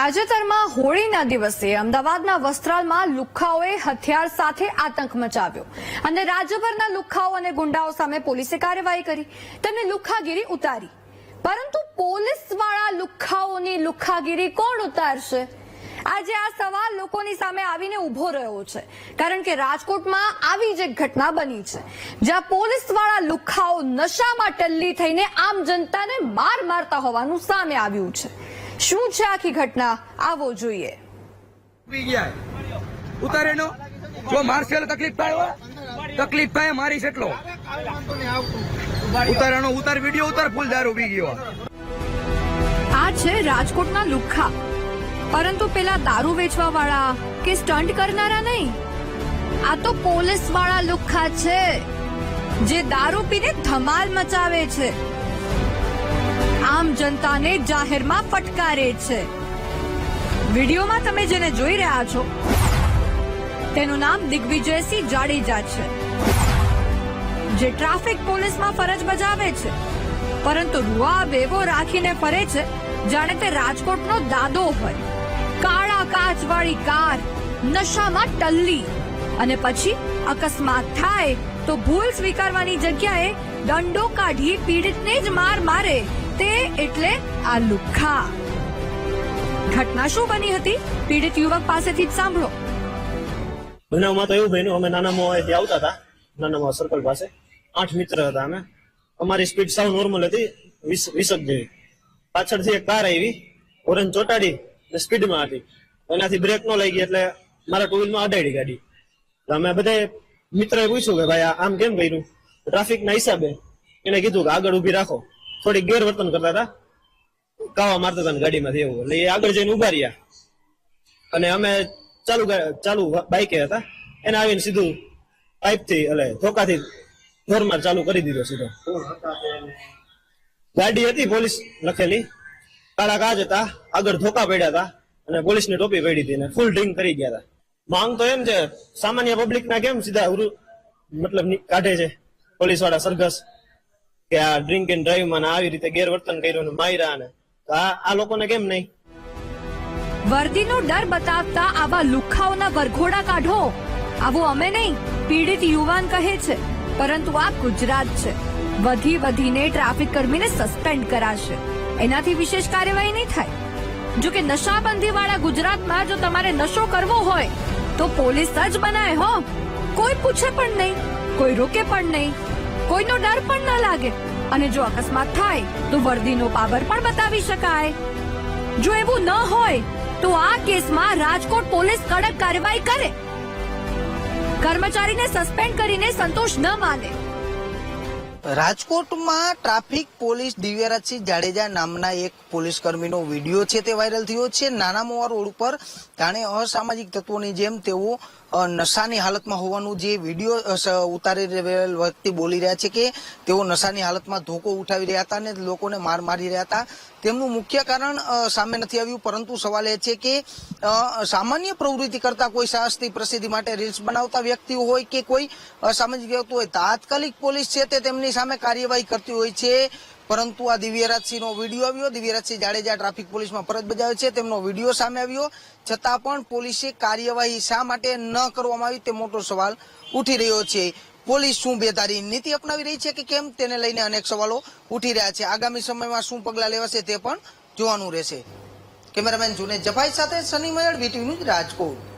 તાજેતરમાં હોળીના દિવસે અમદાવાદના વસ્ત્રાલમાં લુખ્ખાઓએ હથિયાર સાથે આતંક મચાવ્યો અને રાજ્યભરના લુખ્ખાઓ અને ગુંડાઓ સામે પોલીસે કાર્યવાહી કરી. તેમને લુખ્ખાગીરી ઉતારી. પરંતુ પોલીસવાળા લુખ્ખાઓની લુખ્ખાગીરી કોણ ઉતારશે? આજે આ સવાલ લોકોની સામે આવીને ઊભો રહ્યો છે. કારણ કે રાજકોટમાં આવી જ એક ઘટના બની છે. જ્યાં પોલીસવાળા લુખ્ખાઓ નશામાં ટલ્લી થઈને આમ જનતાને માર મારતા હોવાનું સામે આવ્યું છે. શું છે આખી ઘટના? આવો જોઈએ. પી ગયા. ઉતારે નો જો મારશે તકલીફ થાય હોય તકલીફ થાય મારી એટલો. ઉતારાનો ઉતાર વીડિયો ઉતાર ફૂલ દારૂ પી ગયો. આ છે રાજકોટના લુખ્ખા. પરંતુ પેલા દારૂ વેચવા વાળા કે સ્ટન્ટ કરનારા નહીં? આ તો પોલીસવાળા લુખ્ખા છે જે દારૂ પીને ધમાલ મચાવે છે. આમ જનતાને જાહેરમાં ફટકારે છે. વિડીયોમાં તમે જેને જોઈ રહ્યા છો, તેનું નામ દિગ્વિજયસિંહ જાડેજા છે. જે ટ્રાફિક પોલીસમાં ફરજ બજાવે છે, પરંતુ રૂઆ બેવો રાખીને ફરે છે, જાણે તે રાજકોટનો દાદો હોય. કાળા કાચવાળી કાર, નશામાં ટલ્લી. અને પછી અકસ્માત થાય તો ભૂલ સ્વીકારવાની જગ્યાએ દંડો કાઢી પીડિતને જ માર મારે. તે એટલે આ લુખ્ખા ઘટના શું બની હતી? પીડિત યુવક પાસેથી જ સાંભળો. બનાવમાં તો એવું બન્યું, અમે નાના એ આવતા હતા નાના મોવા સર્કલ પાસે. આઠ મિત્ર હતા અમે. અમારી સ્પીડ સાવ નોર્મલ હતી, વીસ વીસક જેવી. પાછળથી એક કાર આવી, ઓરેન્જ ચોટાડી ને સ્પીડમાં હતી. એનાથી બ્રેક નો લઈ ગઈ એટલે મારા ટુ વ્હીલમાં અડાડી ગાડી. તો અમે બધા મિત્રએ પૂછ્યું કે ભાઈ આમ કેમ કર્યું? ટ્રાફિકના હિસાબે. એને કીધું કે આગળ ઊભી રાખો. થોડી ગેરવર્તન કરતા હતા. કાવા મારતા હતા ગાડીમાંથી એવું. એટલે એ આગળ જઈને ઊભા રહ્યા. અને અમે ચાલુ ચાલુ બાઈકે હતા. એને આવીને સીધું પાઇપથી એટલે ધોકાથી ઢોરમાર ચાલુ કરી દીધો સીધો. ગાડી હતી, પોલીસ લખેલી. કાળા કાચ હતા. આગળ ધોકા પડ્યા હતા. અને પોલીસની ટોપી પડી હતી અને ફૂલ ડ્રિંક કરી ગયા હતા. માંગ તો એમ છે, સામાન્ય પબ્લિક ના કેમ સીધા મતલબ કાઢે છે? પોલીસવાળા સરઘસ. કે આ ડ્રિંક એન્ડ ડ્રાઈવમાં આવી રીતે ગેરવર્તન કર્યું ને ને, તો આ લોકોને કેમ નહીં? વર્દીનો ડર બતાવતા આવા લુખ્ખાઓના વરઘોડા કાઢો. આવું અમે નહીં, પીડિત યુવાન કહે છે, પરંતુ આ ગુજરાત છે. વધી વધીને ટ્રાફિક કર્મીને સસ્પેન્ડ કરાશે. એનાથી વિશેષ કાર્યવાહી નહીં થાય. જો કે નશાબંધી વાળા ગુજરાતમાં જો તમારે નશો કરવો હોય, તો પોલીસ જ બનાય હો. કોઈ પૂછે પણ નહીં, કોઈ રોકે પણ નહીં. કોઈનો ડર પણ ન લાગે. અને જો અકસ્માત થાય, તો વર્દીનો પાવર પણ બતાવી શકાય. જો એવું ન હોય, તો આ કેસમાં રાજકોટ પોલીસ કડક કાર્યવાહી કરે. કર્મચારીને સસ્પેન્ડ કરીને સંતોષ ન માને. રાજકોટમાં ટ્રાફિક પોલીસ દિવ્યરાજસિંહ જાડેજા નામના એક પોલીસ કર્મીનો વીડિયો છે તે વાયરલ થયો છે. નાના મોવા રોડ ઉપર જાણે અસામાજિક તત્વોની જેમ તેઓ નશાની હાલતમાં હોવાનું જે વીડિયો ઉતારી રહેલ વ્યક્તિ બોલી રહ્યા છે કે તેઓ નશાની હાલતમાં ધોકો ઉઠાવી રહ્યા હતા અને લોકોને માર મારી રહ્યા હતા. તેમનું મુખ્ય કારણ સામે નથી આવ્યું, પરંતુ સવાલ એ છે કે સામાન્ય પ્રવૃત્તિ કરતા કોઈ સાહસથી પ્રસિદ્ધિ માટે રીલ્સ બનાવતા વ્યક્તિઓ હોય કે કોઈ અસામાજિક વ્યક્તિ હોય, તાત્કાલિક પોલીસ છે તે તેમની સામે કાર્યવાહી કરતી હોય છે. પરંતુ આ દિવ્યરાજસિંહનો વીડિયો આવ્યો. દિવ્યરાજસિંહ જાડેજા ટ્રાફિક પોલીસમાં ફરજ બજાવે છે. તેમનો વીડિયો સામે આવ્યો. છતાં પણ પોલીસે કાર્યવાહી શા માટે ન કરવામાં આવી તે મોટો સવાલ ઉઠી રહ્યો છે. પોલીસ શું બેદારી નીતિ અપનાવી રહી છે કે કેમ? તેને લઈને અનેક સવાલો ઉઠી રહ્યા છે. આગામી સમયમાં શું પગલાં લેવાશે તે પણ જોવાનું રહેશે. કેમેરામેન જુનેદ જફાઈ સાથે સની મયડ વીટીવી ન્યૂઝ રાજકોટ.